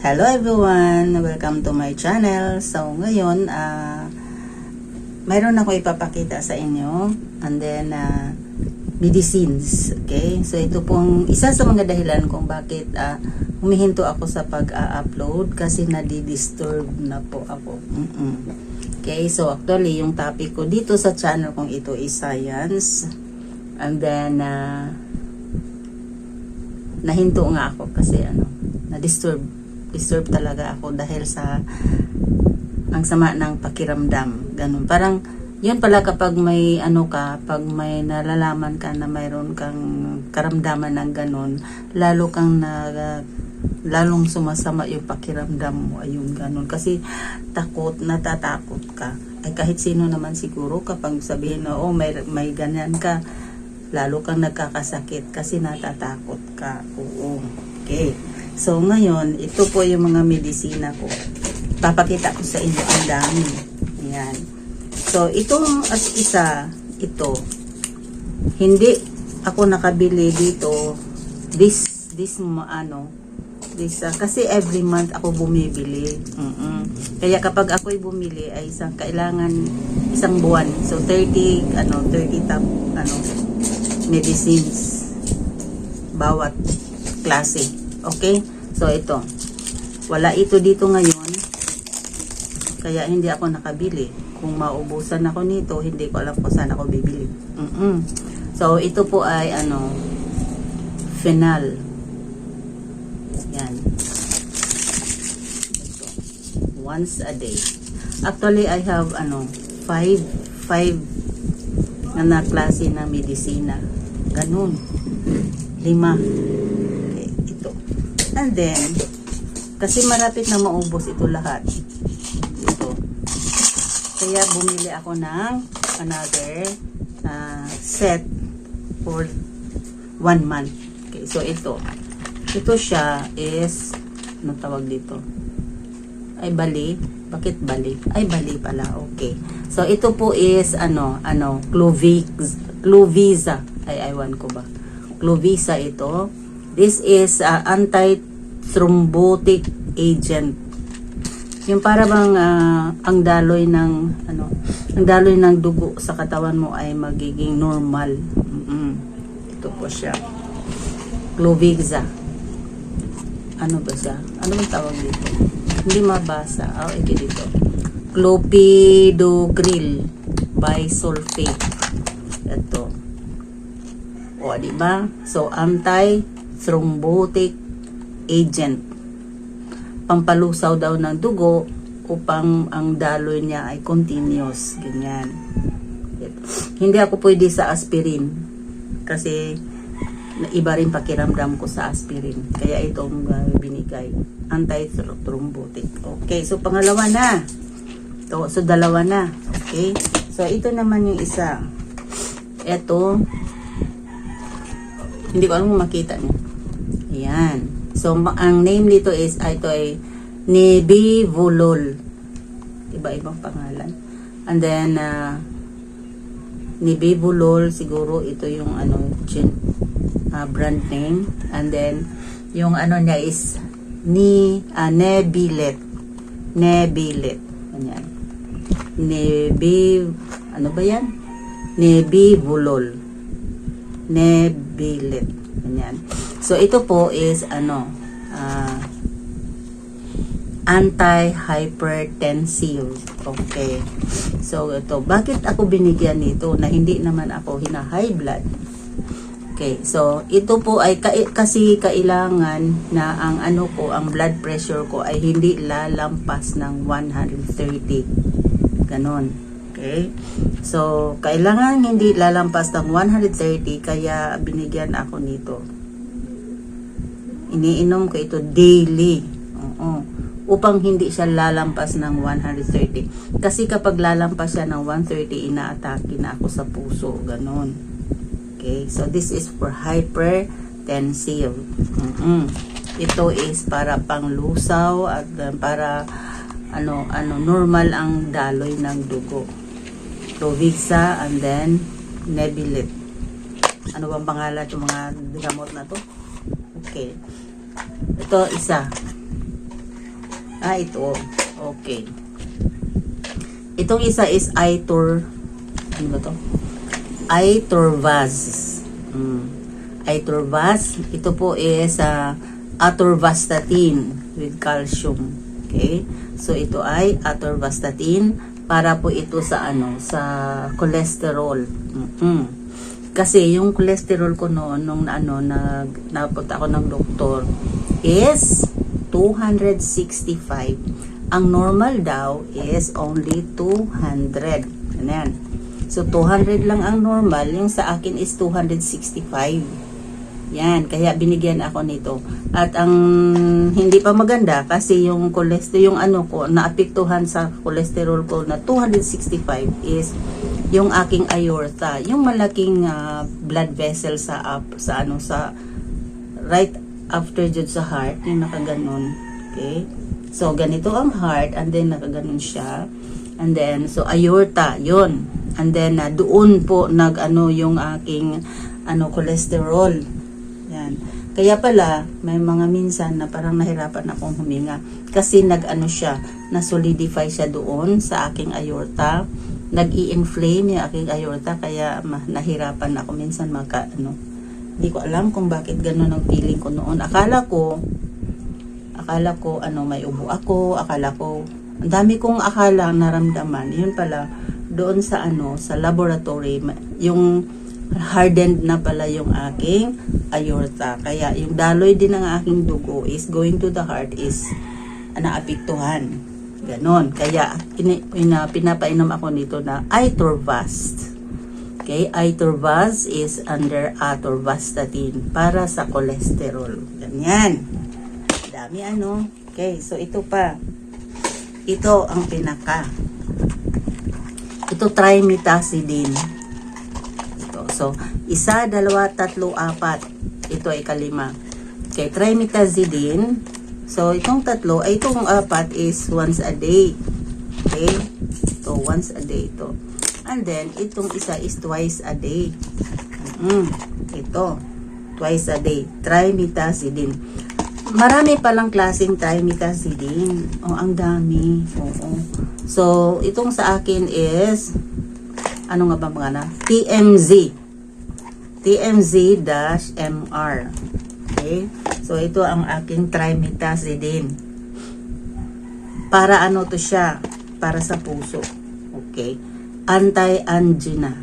Hello everyone! Welcome to my channel. So ngayon, ah mayroon ako ipapakita sa inyo and then ah, medicines. Okay? So ito pong isa sa mga dahilan kung bakit ah, humihinto ako sa pag-upload kasi nadi-disturb na po ako. Mm-mm. Okay, so actually yung topic ko dito sa channel kong ito is science. And then ah, nahinto nga ako kasi ano, na-disturb. Disturb talaga ako dahil sa ang sama ng pakiramdam. Ganun. Parang, yun pala kapag may ano ka, pag may nalalaman ka na mayroon kang karamdaman ng ganun, lalo kang na, lalong sumasama yung pakiramdam mo. Ayun, ganun. Kasi takot, natatakot ka. Ay kahit sino naman siguro kapag sabihin na, oh, may, may ganyan ka, lalo kang nagkakasakit kasi natatakot ka. Oo. Okay. So, ngayon, ito po yung mga medisina ko. Papakita ko sa inyo ang dami. Ayan. So, itong as isa, ito, hindi ako nakabili dito this, this, ano, this, ah, kasi every month ako bumibili. Mm-mm. Kaya kapag ako'y bumili ay isang kailangan isang buwan. So 30 ano 30 tap ano medicines bawat klase. Okay? So ito. Wala ito dito ngayon. Kaya hindi ako nakabili. Kung maubusan ako nito, hindi ko alam kung saan ako bibili. Mm-mm. So ito po ay ano Phenol. Yan. Ito. Once a day. Actually, I have ano, five, five na na klase na medisina. Ganun. Lima. And then, kasi malapit na maubos ito lahat. Ito. Kaya bumili ako ng another uh, set for one month. Okay, so ito. Ito siya is, ano tawag dito? Ay, bali. Bakit bali? Ay, bali pala. Okay. So, ito po is, ano, ano, Clovix, Clovisa. Ay, aywan ko ba? Clovisa ito. This is uh, anti-thrombotic agent. Yung para bang ah, ang daloy ng ano, ang daloy ng dugo sa katawan mo ay magiging normal. Mm-mm. Ito po siya. Clovixa. Ano ba siya? Ano bang tawag dito? Hindi mabasa. Oh, ito dito. Clopidogrel bisulfate. Ito. O, di ba? So, anti-thrombotic agent. Pampalusaw daw ng dugo upang ang daloy niya ay continuous. Ganyan. Hindi ako pwede sa aspirin kasi iba rin pakiramdam ko sa aspirin. Kaya itong uh, binigay. Anti-thrombotic. Okay, so pangalawa na. So, so dalawa na. Okay? So ito naman yung isa. Ito, hindi ko alam kung makita niyo. Ayan. So, ang name nito is, ah, ito ay Nebivolol. Iba-ibang pangalan. And then, uh, Nebivolol, siguro ito yung ano, gen, ah, brand name. And then, yung ano niya is ni uh, Nebilet. Nebilet. Ayan. Nebi, ano ba yan? Nebivolol. Nebilet. Ayan. So, ito po is, ano, ah, anti-hypertensive. Okay. So, ito. Bakit ako binigyan nito na hindi naman ako hina-high blood? Okay. So, ito po ay ka- kasi kailangan na ang ano ko, ang blood pressure ko ay hindi lalampas ng 130. Ganon. Okay? So, kailangan hindi lalampas ng 130 kaya binigyan ako nito. Iniinom ko ito daily. Oo. Upang hindi siya lalampas ng 130. Kasi kapag lalampas siya ng 130, inaatake na ako sa puso. Ganon. Okay? So, this is for hypertensive. Mm-mm. Ito is para panglusaw at uh, para ano ano normal ang daloy ng dugo. Provixa and then Nebilit. Ano bang pangalan ng mga gamot na to? Okay. Ito isa. Ah, ito. Okay. Itong isa is Itor. Ano ba to? Itorvaz. Mm. Itorvaz. Ito po is uh, atorvastatin with calcium. Okay? So ito ay atorvastatin para po ito sa ano, sa cholesterol. Mm-mm. Kasi yung cholesterol ko noon nung ano nag napunta ako ng doktor is 265. Ang normal daw is only 200. Ano yan? So 200 lang ang normal, yung sa akin is 265. Yan, kaya binigyan ako nito. At ang hindi pa maganda kasi yung cholesterol, yung ano ko, naapektuhan sa cholesterol ko na 265 is yung aking aorta, yung malaking ah, blood vessel sa up sa ano sa right after jud sa heart, yung nakaganon. Okay? So ganito ang heart and then nakaganon siya. And then so aorta, 'yon. And then ah, doon po nag ano yung aking ano cholesterol. Yan. Kaya pala, may mga minsan na parang nahirapan akong huminga. Kasi nag-ano siya, na-solidify siya doon sa aking aorta. Nag-i-inflame yung aking aorta, kaya ma- nahirapan ako minsan maka, ano. Hindi ko alam kung bakit gano'n ang feeling ko noon. Akala ko, akala ko, ano, may ubo ako, akala ko, ang dami kong akala naramdaman. Yun pala, doon sa ano, sa laboratory, yung hardened na pala yung aking aorta. Kaya yung daloy din ng aking dugo is going to the heart is naapektuhan. Ganon. Kaya ini, ina, pinapainom ako nito na Itorvast. Okay, Itorvast is under atorvastatin para sa cholesterol. Ganyan. Dami ano. Okay, so ito pa. Ito ang pinaka. Ito trimetazidine. Ito. So, isa, dalawa, tatlo, apat. Ito ay kalima. Okay, trimetazidine. So, itong tatlo, ay itong apat is once a day. Okay? So, once a day ito. And then, itong isa is twice a day. Mm, ito. Twice a day. Trimetazidine. Marami palang klaseng trimetazidine. Oh, ang dami. Oo. So, itong sa akin is ano nga ba mga na? TMZ. TMZ-MR. Okay? So, ito ang aking trimetazidine. Para ano to siya? Para sa puso. Okay? Anti-angina.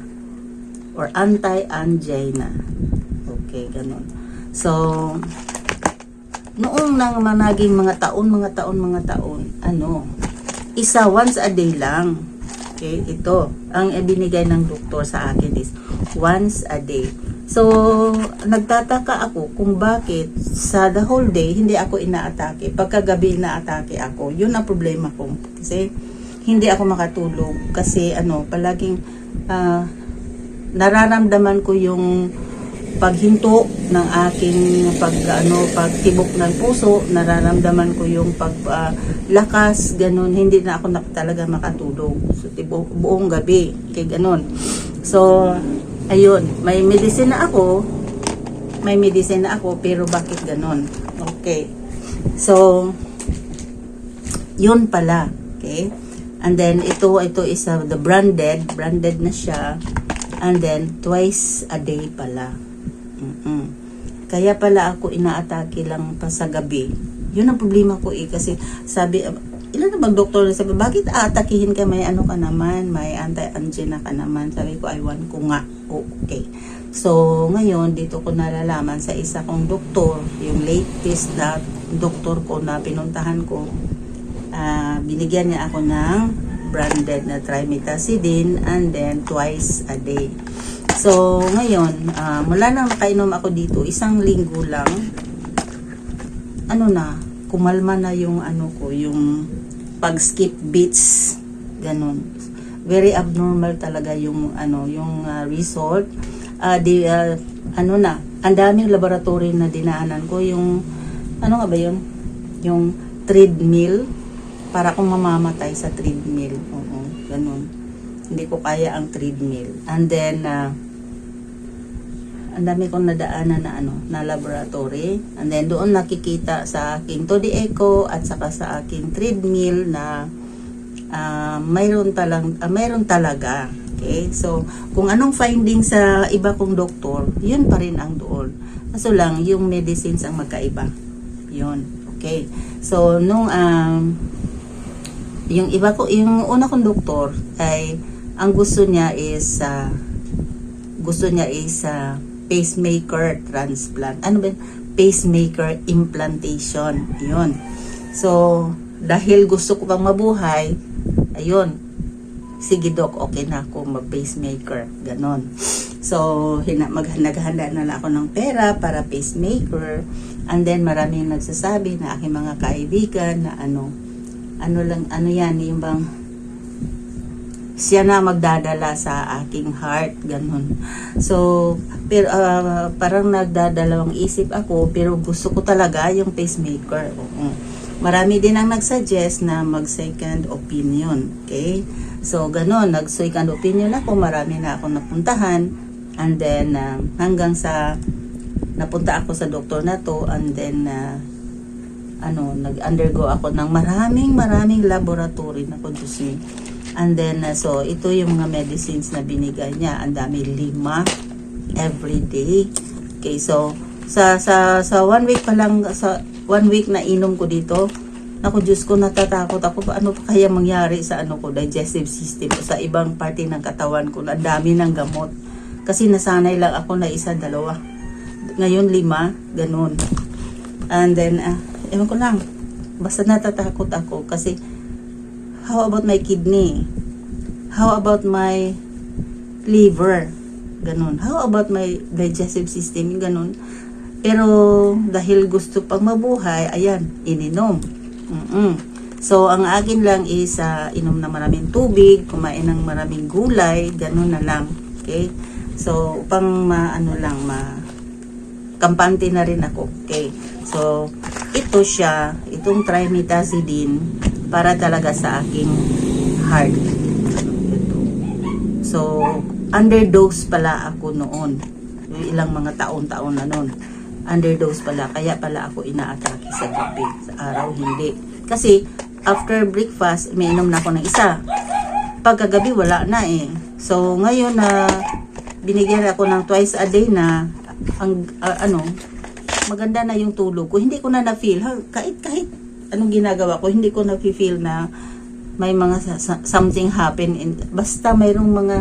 Or anti-angina. Okay, ganun. So, noong nang managing mga taon, mga taon, mga taon, ano, isa once a day lang. Okay, ito. Ang ibinigay ng doktor sa akin is once a day. So, nagtataka ako kung bakit sa the whole day hindi ako inaatake. Pagkagabi inaatake ako. Yun ang problema ko. Kasi hindi ako makatulog. Kasi ano, palaging ah, nararamdaman ko yung paghinto ng aking pag ano pagtibok ng puso nararamdaman ko yung paglakas ganun hindi na ako na talaga makatulog so tibok, buong gabi kay ganun so ayun may medicine na ako may medicine na ako pero bakit ganun okay so yun pala okay and then ito ito is uh, the branded branded na siya and then twice a day pala Mm-mm. Kaya pala ako inaatake lang pa sa gabi. Yun ang problema ko eh. Kasi sabi, ilan na bang doktor na sabi, bakit aatakihin ka? May ano ka naman, may anti-angina ka naman. Sabi ko, want ko nga. Okay. So, ngayon, dito ko nalalaman sa isa kong doktor, yung latest na doktor ko na pinuntahan ko, ah, binigyan niya ako ng branded na trimetazidine and then twice a day. So, ngayon, ah, mula nang nakainom ako dito, isang linggo lang, ano na, kumalma na yung ano ko, yung pag-skip beats, ganun. Very abnormal talaga yung ano, yung ah, result. Ah, di, ah, ano na, ang daming laboratory na dinaanan ko, yung, ano nga ba yun? Yung treadmill, para kung mamamatay sa treadmill. Oo, ganun. Hindi ko kaya ang treadmill. And then, ah, ang dami kong nadaanan na ano, na laboratory. And then doon nakikita sa aking 2D echo at saka sa aking treadmill na ah, mayroon talang ah, mayroon talaga. Okay? So, kung anong finding sa iba kong doktor, yun pa rin ang doon. Kaso lang, yung medicines ang magkaiba. Yun. Okay. So, nung um, yung iba ko, yung una kong doktor ay ang gusto niya is ah, gusto niya is ah, pacemaker transplant. Ano ba? Pacemaker implantation. Yun. So, dahil gusto ko pang mabuhay, ayun, sige doc, okay na ako mag-pacemaker. Ganon. So, hina, mag, naghanda na lang ako ng pera para pacemaker. And then, maraming nagsasabi na aking mga kaibigan na ano, ano lang, ano yan, yung bang, siya na magdadala sa aking heart, ganun. So, pero ah, parang nagdadalawang isip ako, pero gusto ko talaga yung pacemaker. Oo. Marami din ang nagsuggest na mag-second opinion. Okay? So, ganun, nag-second opinion ako, marami na ako napuntahan. And then, ah, hanggang sa napunta ako sa doktor na to, and then, ah, ano, nag-undergo ako ng maraming maraming laboratory na conducing. And then, uh, so, ito yung mga medicines na binigay niya. Ang dami, lima every day. Okay, so, sa, sa, sa one week pa lang, sa one week na inom ko dito, Naku, Diyos ko, natatakot ako. Ano pa kaya mangyari sa ano ko, digestive system o sa ibang parte ng katawan ko. Ang dami ng gamot. Kasi nasanay lang ako na isa, dalawa. Ngayon, lima, ganun. And then, ah, ewan ko lang. Basta natatakot ako kasi how about my kidney? How about my liver? Ganun. How about my digestive system? Ganun. Pero dahil gusto pang mabuhay, ayan, ininom. Mm-mm. So, ang akin lang is ah, inom na maraming tubig, kumain ng maraming gulay, ganun na lang. Okay? So, upang ma, ano lang, ma, kampante na rin ako. Okay? So, ito siya, itong trimetazidine, para talaga sa aking heart. Ito. So, underdose pala ako noon. Ilang mga taon-taon na noon. Underdose pala. Kaya pala ako inaatake sa gabi. Sa araw, hindi. Kasi, after breakfast, may inom na ako ng isa. Pagkagabi, wala na eh. So, ngayon na binigyan ako ng twice a day na ang ah, ano, maganda na yung tulog ko. Hindi ko na na-feel. Kahit, kahit anong ginagawa ko, hindi ko na-feel na may mga something happen. In, basta mayroong mga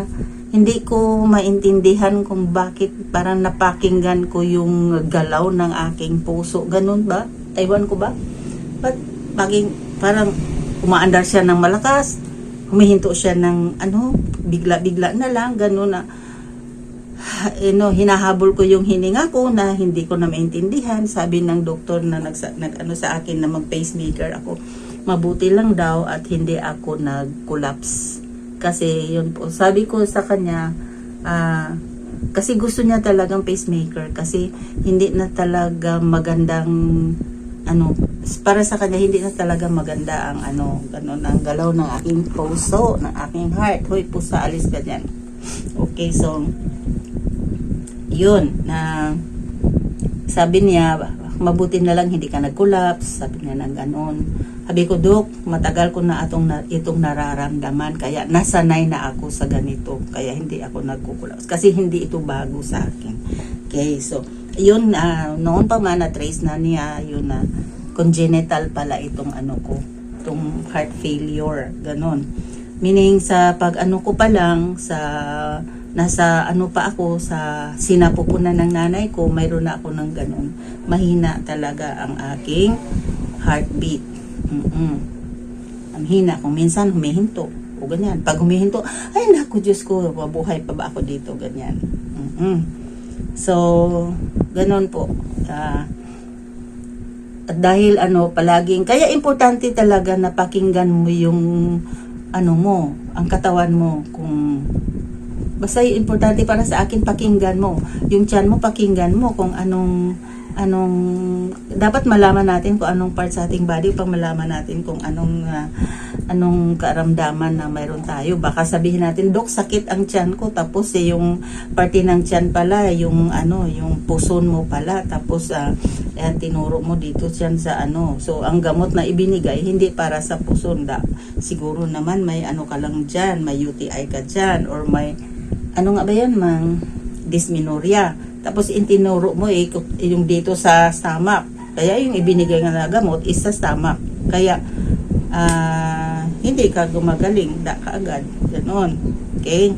hindi ko maintindihan kung bakit parang napakinggan ko yung galaw ng aking puso. Ganun ba? Ewan ko ba? But paging parang umaandar siya ng malakas, humihinto siya ng ano, bigla-bigla na lang, ganun na you know, hinahabol ko yung hininga ko na hindi ko na maintindihan. Sabi ng doktor na nag, nag ano sa akin na mag-pacemaker ako, mabuti lang daw at hindi ako nag-collapse. Kasi yun po, sabi ko sa kanya, ah, kasi gusto niya talagang pacemaker. Kasi hindi na talaga magandang ano para sa kanya hindi na talaga maganda ang ano ganun ang galaw ng aking puso ng aking heart. Hoy pusa alis ka okay so yun na sabi niya mabuti na lang hindi ka nag-collapse sabi niya ng ganon sabi ko dok matagal ko na atong na, itong nararamdaman kaya nasanay na ako sa ganito kaya hindi ako nagko-collapse kasi hindi ito bago sa akin okay so yun ah, noon pa man na trace na niya yun na congenital pala itong ano ko itong heart failure ganon meaning sa pag ano ko pa lang sa nasa ano pa ako sa sinapupunan ng nanay ko, mayroon na ako ng ganun. Mahina talaga ang aking heartbeat. Mm-mm. Ang hina. Kung minsan humihinto. O ganyan. Pag humihinto, ay naku Diyos ko, mabuhay pa ba ako dito? Ganyan. Mm-mm. So, ganun po. Ah, at dahil ano, palaging, kaya importante talaga na pakinggan mo yung ano mo, ang katawan mo, kung basta importante para sa akin pakinggan mo yung tiyan mo pakinggan mo kung anong anong dapat malaman natin kung anong part sa ating body upang malaman natin kung anong ah, anong karamdaman na mayroon tayo. Baka sabihin natin, Dok, sakit ang tiyan ko. Tapos eh, yung parte ng tiyan pala, yung ano, yung puson mo pala. Tapos ah, ayan, tinuro mo dito tiyan sa ano. So, ang gamot na ibinigay, hindi para sa puson. Da. Siguro naman may ano ka lang dyan, may UTI ka dyan, or may, ano nga ba yan, mang dysmenorrhea. Tapos intinuro mo eh, yung dito sa stomach. Kaya yung ibinigay nga na gamot is sa stomach. Kaya, ah, hindi ka gumagaling, da ka agad. Ganon. Okay?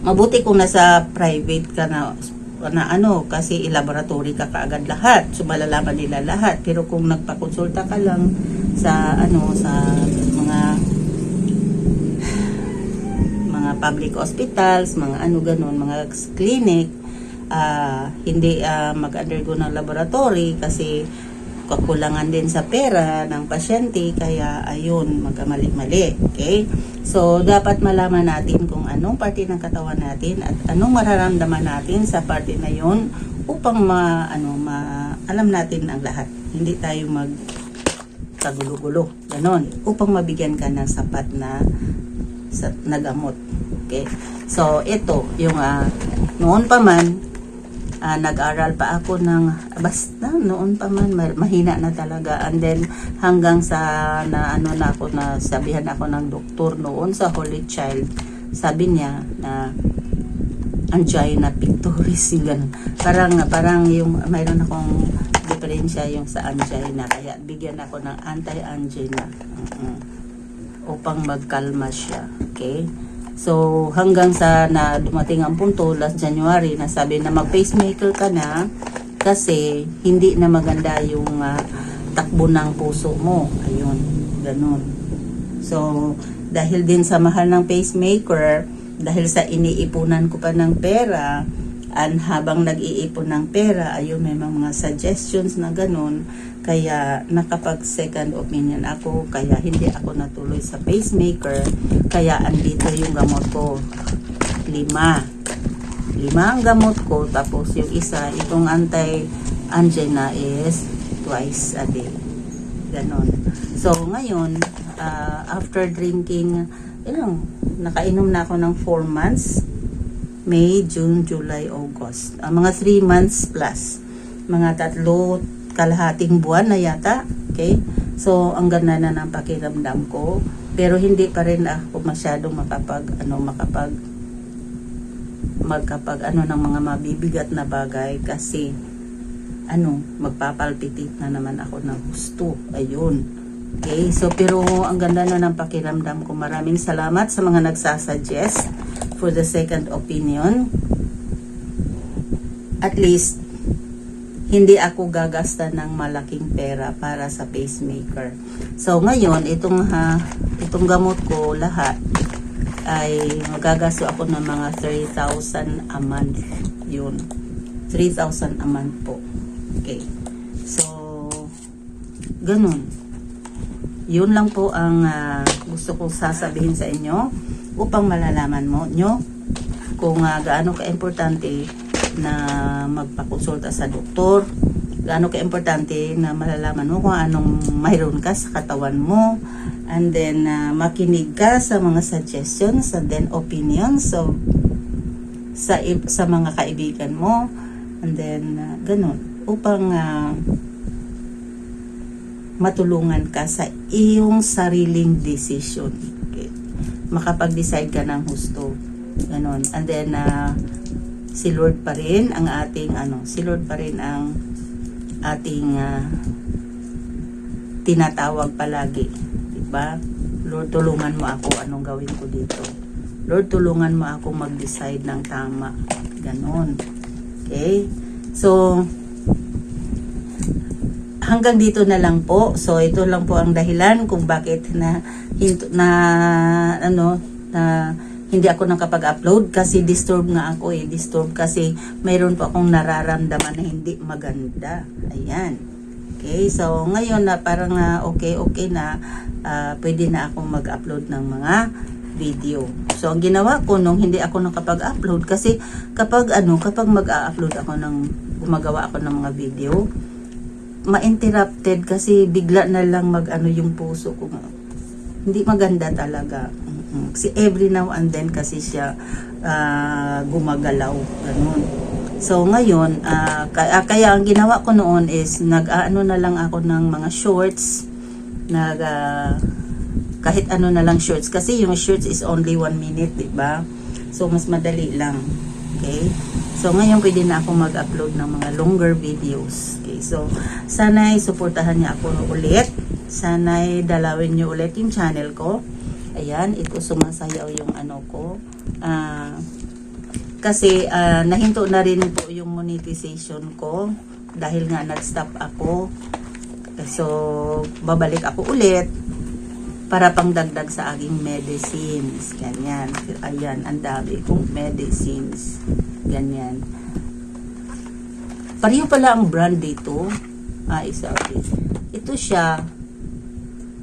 Mabuti kung nasa private ka na na ano, kasi i-laboratory ka kaagad lahat. So, malalaman nila lahat. Pero kung nagpakonsulta ka lang sa, ano, sa mga mga public hospitals, mga ano ganun, mga clinic, ah, hindi ah, mag-undergo ng laboratory kasi kakulangan din sa pera ng pasyente kaya ayun magkamali-mali okay? So dapat malaman natin kung anong parte ng katawan natin at anong mararamdaman natin sa parte na yon upang ma ano ma alam natin ang lahat. Hindi tayo mag kagulo-gulo ganon upang mabigyan ka ng sapat na sa nagamot okay? So ito yung ah, noon pa man ah, nag-aral pa ako ng basta noon pa man ma- mahina na talaga and then hanggang sa na ano na ako na sabihan ako ng doktor noon sa Holy Child sabi niya na angina pictoris yung ganun. Parang, parang yung, mayroon akong diferensya yung sa angina. Kaya bigyan ako ng anti-angina. Mm-mm. Upang magkalma siya. Okay? So, hanggang sa na dumating ang punto, last January, na sabi na mag-pacemaker ka na kasi hindi na maganda yung ah, takbo ng puso mo. Ayun, ganun. So, dahil din sa mahal ng pacemaker, dahil sa iniipunan ko pa ng pera, and habang nag-iipon ng pera, ayun, may mga suggestions na ganun, kaya nakapag second opinion ako, kaya hindi ako natuloy sa pacemaker, kaya andito yung gamot ko, lima. Lima ang gamot ko, tapos yung isa, itong anti-angina is twice a day. Ganon. So, ngayon, ah, after drinking, ilang, nakainom na ako ng 4 months. May, June, July, August. Ang mga 3 months plus. Mga tatlo, kalahating buwan na yata. Okay? So, ang ganda na ng pakiramdam ko. Pero hindi pa rin ako masyadong makapag, ano, makapag, magkapag, ano, ng mga mabibigat na bagay kasi, ano, magpapalpitate na naman ako ng gusto. Ayun. Okay, so pero ang ganda na ng pakiramdam ko. Maraming salamat sa mga nagsasuggest for the second opinion. At least, hindi ako gagasta ng malaking pera para sa pacemaker. So ngayon, itong ha, itong gamot ko lahat ay magagasto ako ng mga 3,000 a month. Yun. 3,000 a month po. Okay. So, ganun. Yun lang po ang ah, gusto kong sasabihin sa inyo upang malalaman mo nyo kung ah, gaano ka-importante na magpakonsulta sa doktor, gaano ka-importante na malalaman mo kung anong mayroon ka sa katawan mo, and then ah, makinig ka sa mga suggestions and then opinions of sa sa mga kaibigan mo and then ah, ganun upang ah, matulungan ka sa iyong sariling decision. Okay. Makapag-decide ka ng husto. Ganon. And then, ah, si Lord pa rin ang ating, ano, si Lord pa rin ang ating ah, tinatawag palagi. Diba? Lord, tulungan mo ako anong gawin ko dito. Lord, tulungan mo ako mag-decide ng tama. Ganon. Okay? So, hanggang dito na lang po. So ito lang po ang dahilan kung bakit na na ano na hindi ako nakapag-upload kasi disturb nga ako eh. Disturb kasi mayroon po akong nararamdaman na hindi maganda. Ayan. Okay, so ngayon na parang na okay okay na ah, pwede na akong mag-upload ng mga video. So ang ginawa ko nung hindi ako nakapag-upload kasi kapag ano kapag mag-upload ako ng gumagawa ako ng mga video, ma-interrupted kasi bigla na lang mag ano yung puso ko hindi maganda talaga. Kasi every now and then kasi siya ah, gumagalaw. Ganun. So ngayon, ah, kaya, ang ginawa ko noon is nag-ano na lang ako ng mga shorts, nag ah, kahit ano na lang shorts kasi yung shorts is only one minute, 'di ba? So mas madali lang. Okay? So ngayon pwede na ako mag-upload ng mga longer videos. Okay? So sana'y suportahan niyo ako ulit. Sana'y dalawin niyo ulit yung channel ko. Ayan, ito sumasayaw yung ano ko. Ah kasi ah, nahinto na rin po yung monetization ko dahil nga nag-stop ako. So, babalik ako ulit para pangdagdag sa aking medicines. Ganyan. Ayan, ang dami kong medicines. Ganyan. Pareho pala ang brand dito. Ah, ulit. Ito siya.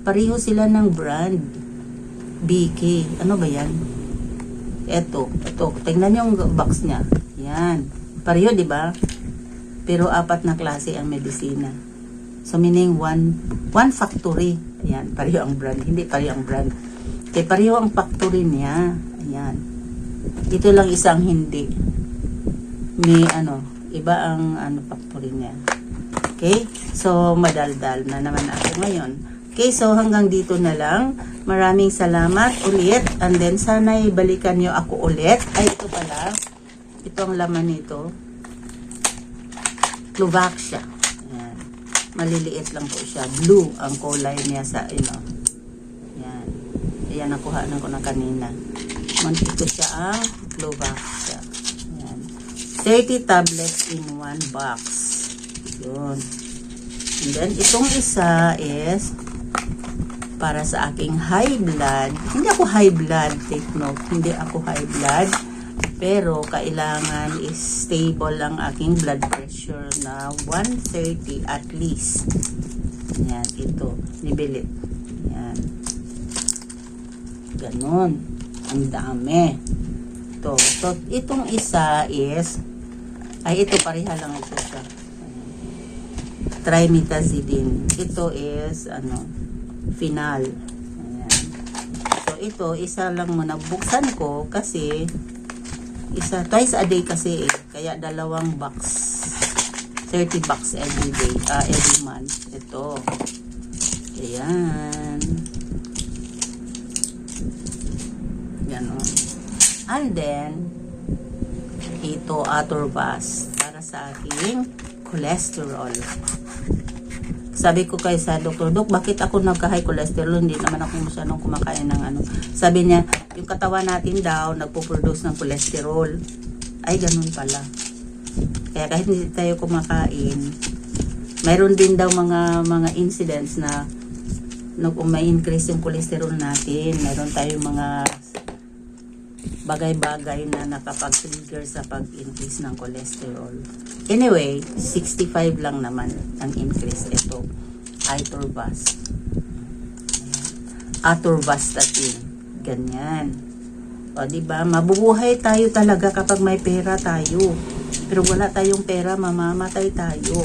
Pareho sila ng brand. BK. Ano ba yan? Eto, eto. Tingnan niyo ang box niya. Yan. Pareho, di ba? Pero apat na klase ang medisina. So, meaning one, one factory. Ayan, pareho ang brand. Hindi pareho ang brand. Kaya pareho ang factory niya. Ayan. Ito lang isang hindi. May ano, iba ang ano factory niya. Okay? So, madaldal na naman ako ngayon. Okay, so hanggang dito na lang. Maraming salamat ulit. And then, sana'y balikan nyo ako ulit. Ay, ito pala. Ito ang laman nito. Slovakia. Ayan. Maliliit lang po siya. Blue ang kulay niya sa, you know. Ayan. Ayan, nakuha na ko na kanina. Man, ito siya ang Slovakia. Ayan. 30 tablets in one box. Yun. And then, itong isa is para sa aking high blood. Hindi ako high blood, take note. Hindi ako high blood. Pero, kailangan is stable ang aking blood pressure na 130 at least. Yan, ito. Nibilit. Yan. Ganon. Ang dami. Ito. So, itong isa is, ay, ito, pareha lang ito siya. Trimetazidine. Ito is, ano, final. Ayan. So, ito, isa lang muna. Buksan ko kasi isa, twice a day kasi eh. Kaya dalawang box. 30 bucks every day. ah every month. Ito. Ayan. Ganon. And then, ito, Atorbas. Para sa aking cholesterol. Sabi ko kay sa doktor, Dok, bakit ako nagka-high cholesterol? Hindi naman ako masyadong kumakain ng ano. Sabi niya, yung katawan natin daw, nagpo-produce ng cholesterol. Ay, ganun pala. Kaya kahit hindi tayo kumakain, mayroon din daw mga mga incidents na may increase yung cholesterol natin, mayroon tayong mga bagay-bagay na nakapag-trigger sa pag-increase ng cholesterol. Anyway, 65 lang naman ang increase. Ito, Itorbas. Atorvastatin. Ganyan. O, di ba? Mabubuhay tayo talaga kapag may pera tayo. Pero wala tayong pera, mamamatay tayo.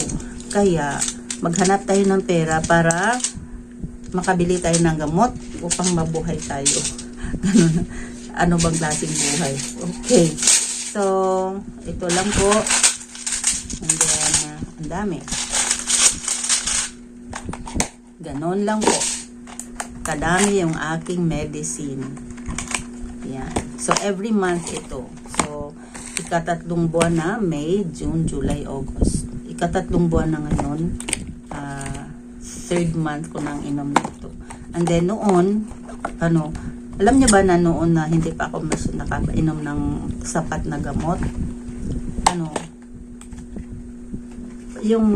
Kaya, maghanap tayo ng pera para makabili tayo ng gamot upang mabuhay tayo. Ganun. Ano bang klaseng buhay? Okay. So, ito lang po. Uh, ang dami. Ganon lang po. Kadami yung aking medicine. Yan. So, every month ito. So, ikatatlong buwan na, May, June, July, August. Ikatatlong buwan na ngayon, ah, third month ko nang inom nito. And then, noon, ano, alam niyo ba na noon na hindi pa ako nakakainom ng sapat na gamot? Ano, yung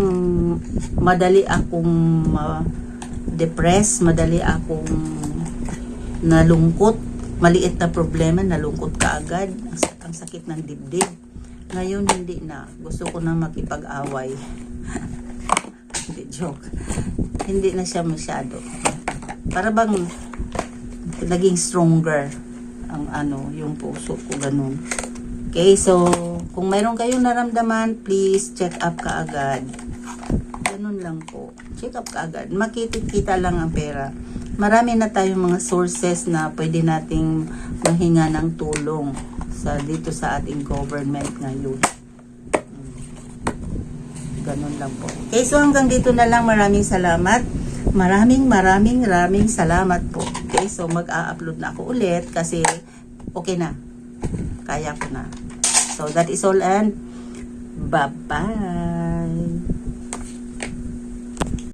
madali akong ma- depressed, madali akong nalungkot, maliit na problema, nalungkot ka agad, ang, ang sakit ng dibdib. Ngayon, hindi na. Gusto ko na makipag-away. hindi, joke. Hindi na siya masyado. Para bang naging stronger ang ano, yung puso ko, ganun. Okay, so, kung mayroon kayong naramdaman, please check up ka agad. Ganun lang po. Check up ka agad. Makikita lang ang pera. marami na tayong mga sources na pwede nating mahinga ng tulong sa dito sa ating government ngayon. Ganun lang po. Okay, so hanggang dito na lang. Maraming salamat. Maraming maraming maraming salamat po. Okay, so mag-a-upload na ako ulit kasi okay na. Kaya ko na. So that is all and bye-bye.